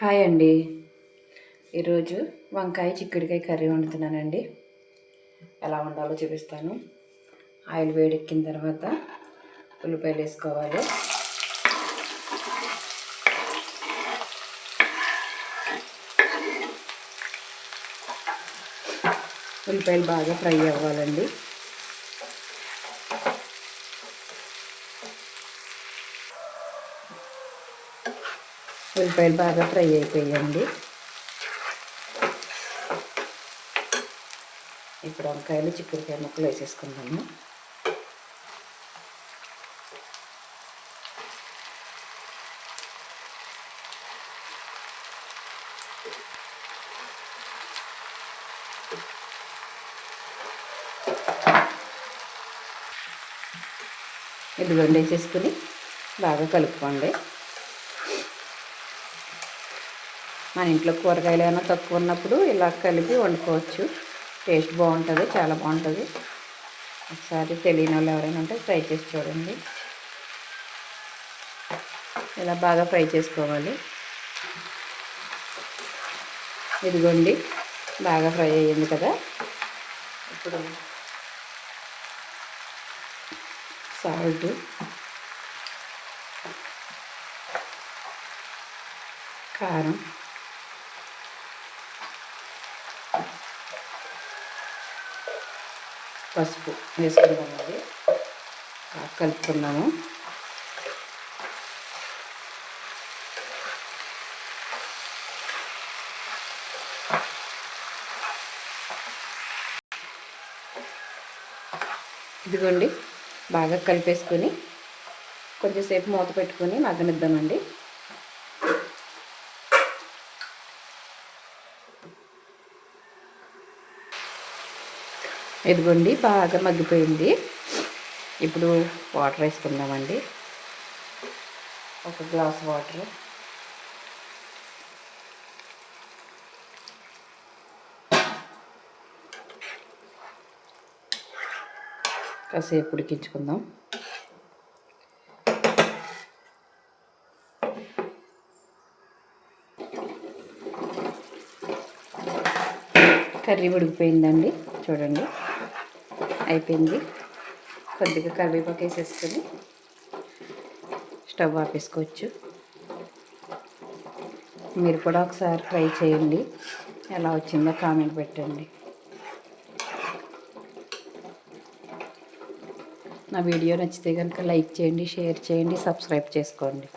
Hi అండి. ఈరోజు వంకాయ చిక్కుడుకాయ కర్రీ వండుతున్నానండి. ఎలా వండాలో చూపిస్తాను. ఆయిల్ వేడెక్కిన తర్వాత ఉల్లిపాయలు వేసుకోవాలి. ఉల్లిపాయలు బాగా ఫ్రై అవ్వాలండి. ఉల్లిపాయలు బాగా ఫ్రై అయిపోయాయండి ఇప్పుడు వంకాయలు చిక్కుడుకాయ ముక్కలు వేసేసుకుందాము. ఇదిగోండి వేసేసుకుని బాగా కలుపుకోండి. మన ఇంట్లో కూరగాయలు ఏమైనా తక్కువ ఉన్నప్పుడు ఇలా కలిపి వండుకోవచ్చు. టేస్ట్ బాగుంటుంది చాలా బాగుంటుంది. ఒకసారి తెలియని వాళ్ళు ఎవరైనా ఉంటే ఫ్రై చేసి చూడండి. ఇలా బాగా ఫ్రై చేసుకోవాలి. ఇదిగోండి బాగా ఫ్రై అయ్యింది కదా. ఇప్పుడు సాల్ట్. కారం. పసుపు వేసుకుందామండి. కలుపుకున్నాము ఇదిగోండి బాగా కలిపేసుకొని కొంచెంసేపు మూత పెట్టుకొని మగ్గనిద్దామండి. ఇదిగోండి బాగా మగ్గిపోయింది. ఇప్పుడు వాటర్ వేసుకుందామండి. ఒక గ్లాస్ వాటర్. కాసేపు ఉడికించుకుందాం. కర్రీ ఉడికిపోయిందండి చూడండి. అయిపోయింది. కొద్దిగా కరివేపాకు వేసేసుకొని స్టవ్ ఆపేసుకోవచ్చు. మీరు కూడా ఒకసారి ట్రై చేయండి. ఎలా వచ్చిందో కామెంట్ పెట్టండి. నా వీడియో నచ్చితే కనుక లైక్ చేయండి షేర్ చేయండి సబ్స్క్రైబ్ చేసుకోండి.